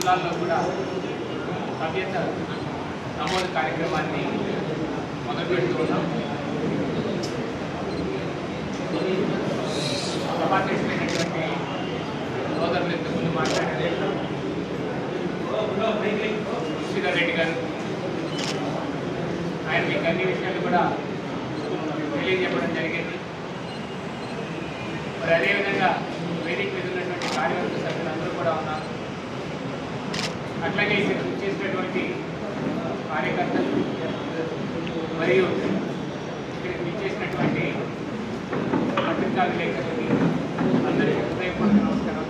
జిల్లాల్లో కూడా సభ్యత నమోదు కార్యక్రమాన్ని మొదలుపెడుతూ ఉన్నాం సభాధ్యక్షులైనటువంటి సోదరులు ఇంతకుముందు మాట్లాడారు. శ్రీధర్ రెడ్డి గారు. ఆయన మీకు అన్ని విషయాలు కూడా తెలియజెప్పడం జరిగింది. మరి అదేవిధంగా వేదిక మీద ఉన్నటువంటి కార్యవర్గ సభ్యులందరూ కూడా ఉన్నారు. అట్లాగే చేసినటువంటి కార్యకర్తలు మరియు ఇక్కడికి విచ్చేసినటువంటి పత్రికా విలేకరులకి అందరికీ హృదయపూర్వక నమస్కారం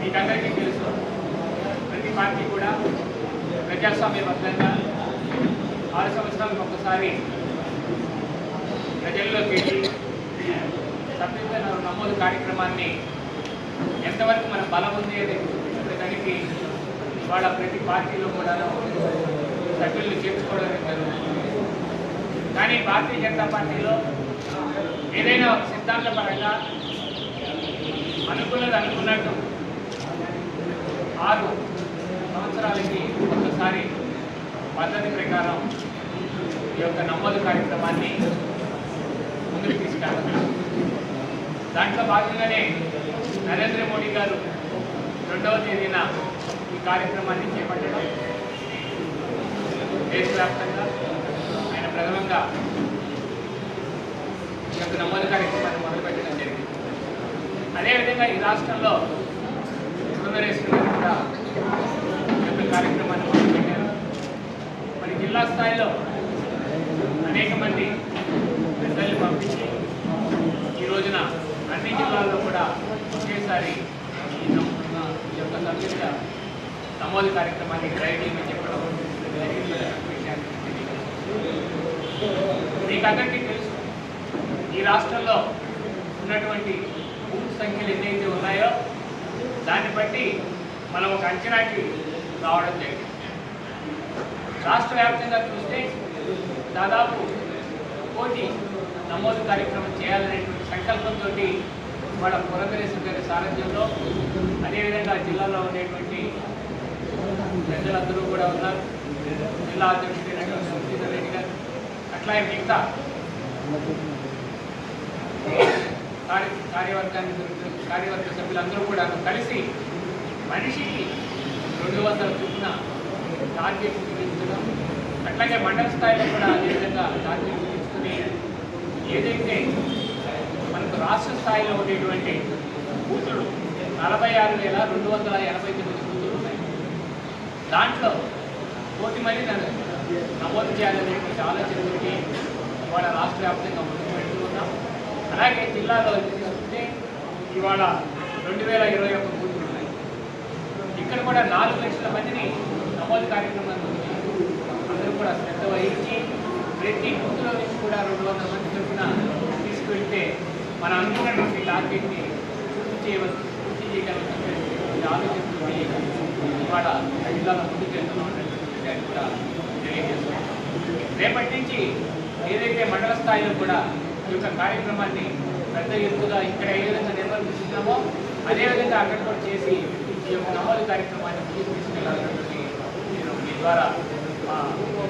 మీకందరికీ తెలుసు ప్రతి పార్టీ కూడా ప్రజాస్వామ్యబద్ధంగా ఆరు సంవత్సరాలకు ఒకసారి ప్రజల్లోకి వెళ్ళి నమోదు కార్యక్రమాన్ని ఎంతవరకు మన బలం ఉంది అని దానికి వాళ్ళ ప్రతి పార్టీలో కూడా సభ్యులు చేర్చుకోవడం జరుగుతుంది. కానీ భారతీయ జనతా పార్టీలో ఏదైనా ఒక సిద్ధాంత పరంగా అనుకున్నది అనుకున్నట్టు ఆరు సంవత్సరాలకి ఒకసారి పద్ధతి ప్రకారం ఈ యొక్క నమోదు కార్యక్రమాన్ని ముందుకు తీసుకెళ్ళాలి. దాంట్లో భాగంగానే నరేంద్ర మోడీ గారు రెండవ తేదీన ఈ కార్యక్రమాన్ని చేపట్టడం దేశవ్యాప్తంగా ఆయన ప్రథమంగా ఈ యొక్క నమోదు కార్యక్రమాన్ని మొదలుపెట్టడం జరిగింది. అదేవిధంగా ఈ రాష్ట్రంలో పురంధరేశ్వరి కూడా ఈ యొక్క కార్యక్రమాన్ని మొదలుపెట్టారు మరి జిల్లా స్థాయిలో అనేక మంది పెద్దల్ని పంపించి ఈ రోజున అన్ని జిల్లాల్లో కూడా ఒకేసారి ఈ నమ- ఈ యొక్క సభ్యుల నమోదు కార్యక్రమాన్ని డ్రైవ్ చెప్పడం జరిగింది. మీకు అందరికీ తెలుసు ఈ రాష్ట్రంలో ఉన్నటువంటి బూత్ సంఖ్యలు ఎన్నైతే ఉన్నాయో దాన్ని బట్టి మనం ఒక అంచనాకి రావడం జరిగింది. రాష్ట్ర వ్యాప్తంగా చూస్తే దాదాపు కోటి నమోదు కార్యక్రమం చేయాలనేటువంటి సంకల్పంతో మన పురంధరేశ్వర గారి సారథ్యంలో అదేవిధంగా జిల్లాలో ఉండేటువంటి ప్రజలందరూ కూడా ఉన్నారు. జిల్లా అధ్యక్షుడైనటువంటి సుధీర్ రెడ్డి గారు. అట్లాగే మిగతా కార్య కార్యవర్గాన్ని కార్యవర్గ సభ్యులందరూ కూడా కలిసి మనిషికి రెండు వందల చొప్పున టార్గెట్ విధించడం అట్లాగే మండల స్థాయిలో కూడా అదేవిధంగా టార్గెట్ విధించుకుని ఏదైతే మనకు రాష్ట్ర స్థాయిలో ఉండేటువంటి బూతులు నలభై ఆరు వేల రెండు వందల ఎనభై తొమ్మిది దాంట్లో కోటి మంది నన్ను నమోదు చేయాలనేటువంటి ఆలోచనతోటి ఇవాళ రాష్ట్ర వ్యాప్తంగా ముందుకు వెళ్తూ ఉన్నాం. అలాగే జిల్లాలో తీసుకుంటే ఇవాళ రెండు వేల ఇరవై ఒక్క బూతులు ఉన్నాయి. ఇక్కడ కూడా నాలుగు లక్షల మందిని నమోదు కార్యక్రమం అందరూ కూడా శ్రద్ధ వహించి ప్రతి బూత్లో నుంచి కూడా రెండు వందల మంది చొప్పున తీసుకువెళ్తే మన అనుకున్నటువంటి టార్గెట్ని పూర్తి చేయవచ్చు పూర్తి చేయగలుగుతుంది ఆలోచన ఇవాళ జిల్లాలో ముందుకు వెళ్తున్నాం కూడా తెలియజేస్తున్నాం రేపటి నుంచి ఏదైతే మండల స్థాయిలో కూడా ఈ యొక్క కార్యక్రమాన్ని పెద్ద ఎత్తుగా ఇక్కడ ఏ విధంగా నిర్వర్తిస్తున్నామో అదేవిధంగా అక్కడ కూడా చేసి ఈ యొక్క నమోదు కార్యక్రమాన్ని ముందుకు తీసుకెళ్ళాలన్నటువంటి నేను మీ ద్వారా మా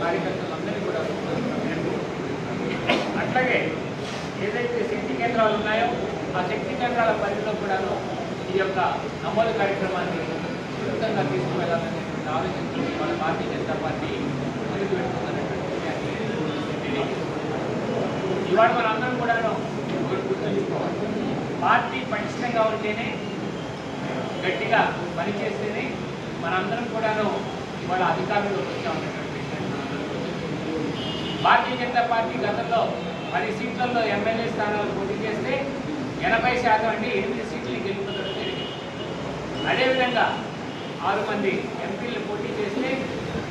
కార్యకర్తలందరినీ కూడా అట్లాగే ఏదైతే శక్తి కేంద్రాలు ఉన్నాయో ఆ శక్తి కేంద్రాల పరిధిలో కూడాను ఈ యొక్క నమోదు కార్యక్రమాన్ని విస్తృతంగా తీసుకువెళ్ళాలని ఆలోచించి మన పార్టీ జనతా పార్టీ ముందుకు వెళ్తుందనేటువంటి ఇవాళ మన అందరం కూడాను గుర్తుంచుకోవాలి పార్టీ పటిష్టంగా ఉంటేనే గట్టిగా పనిచేస్తేనే మనందరం కూడాను ఇవాళ అధికారంలోకి వచ్చామన్నటువంటి భారతీయ జనతా పార్టీ గతంలో పది సీట్లలో ఎమ్మెల్యే స్థానాలు పోటీ చేస్తే ఎనభై శాతం అంటే ఎనిమిది సీట్లు గెలుపొందడం జరిగింది అదేవిధంగా ఆరు మంది ఎంపీలు పోటీ చేస్తే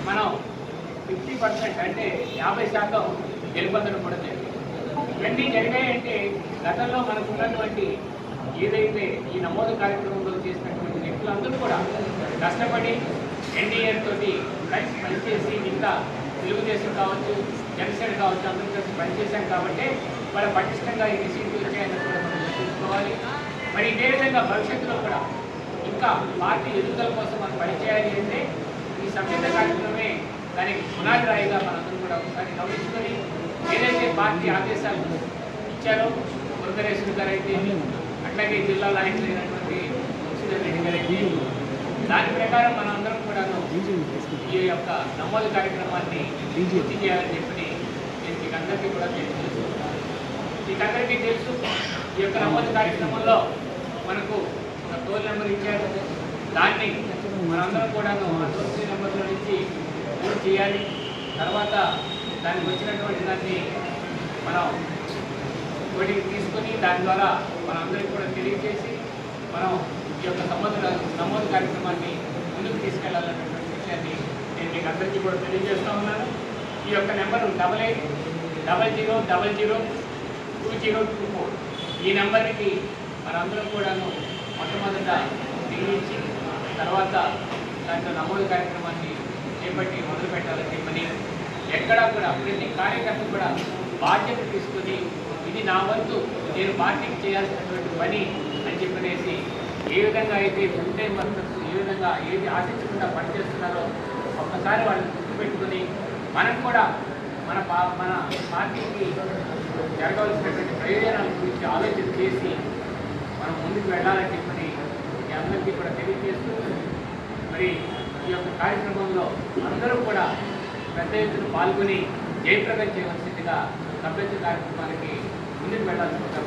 మనం ఫిఫ్టీ పర్సెంట్ అంటే యాభై శాతం గెలుపొందడం కూడా జరిగింది. ఇవన్నీ జరిగాయంటే గతంలో మనకు ఉన్నటువంటి ఏదైతే ఈ నమోదు కార్యక్రమంలో చేసినటువంటి వ్యక్తులందరూ కూడా కష్టపడి ఎన్డీఏ తోటి కలిసి పనిచేసి ఇంకా తెలుగుదేశం కావచ్చు జనసేన కావచ్చు అందరూ కలిసి పనిచేశాం కాబట్టి మరి పటిష్టంగా ఈ సీట్లు వచ్చాయని కూడా మనం చూసుకోవాలి మరి ఇదే విధంగా భవిష్యత్తులో కూడా యొక్క పార్టీ ఎదుగుదల కోసం మనం పనిచేయాలి అంటే ఈ సంక్షేమ కార్యక్రమమే దానికి పునాది రాయిగా మనందరూ కూడా ఒకసారి గమనించుకొని ఏదైతే పార్టీ ఆదేశాలు ఇచ్చారో మురుగరేశ్వరి గారు అయితే అట్లాగే జిల్లా నాయకులైనటువంటి మున్సిపల్ రెడ్డి గారు అయితే దాని ప్రకారం మనందరం కూడా ఈ యొక్క నమోదు కార్యక్రమాన్ని పూర్తి చేయాలని చెప్పి నేను మీకు అందరికీ కూడా తెలియజేస్తున్నాను. మీకు అందరికీ తెలుసు ఈ యొక్క నమోదు కార్యక్రమంలో మనకు టోల్ నెంబర్ ఇచ్చారు దాన్ని మనందరం కూడాను ఆ టోల్ ఫ్రీ నెంబర్లో నుంచి పూర్తి చేయాలి. తర్వాత దానికి వచ్చినటువంటి దాన్ని మనం ఒకటికి తీసుకొని దాని ద్వారా మనందరికీ కూడా తెలియజేసి మనం ఈ యొక్క నమోదు నమోదు కార్యక్రమాన్ని ముందుకు తీసుకెళ్ళాలన్నటువంటి విషయాన్ని నేను మీకు అందరికీ కూడా తెలియజేస్తూ ఉన్నాను. ఈ యొక్క number double eight double zero double zero two zero two four ఈ నెంబర్కి మనందరం కూడాను మొట్టమొదట తెలియచి తర్వాత దాంట్లో నమోదు కార్యక్రమాన్ని చేపట్టి మొదలు పెట్టాలని చెప్పని ఎక్కడా కూడా ప్రతి కార్యకర్త కూడా బాధ్యత తీసుకుని ఇది నా వంతు నేను పార్టీకి చేయాల్సినటువంటి పని అని చెప్పనేసి ఏ విధంగా అయితే ఉంటే వర్కర్స్ ఏ విధంగా ఏది ఆశించకుండా పనిచేస్తున్నారో ఒక్కసారి వాళ్ళని గుర్తుపెట్టుకొని మనం కూడా మన మన పార్టీకి జరగవలసినటువంటి ప్రయోజనాల గురించి ఆలోచన చేసి ముందుకు వెళ్ళాలని చెప్పని మీ అందరికీ కూడా తెలియజేస్తూ మరి ఈ యొక్క కార్యక్రమంలో అందరూ కూడా పెద్ద ఎత్తున పాల్గొని జయప్రదం చేయవలసిందిగా సభ్యత్వ కార్యక్రమానికి ముందుకు వెళ్ళాల్సిందిగా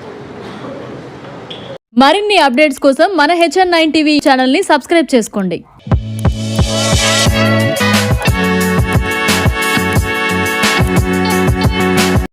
మరిన్ని అప్డేట్స్ కోసం మన హెచ్ఎన్ నైన్ టీవీ ఛానల్ని సబ్స్క్రైబ్ చేసుకోండి.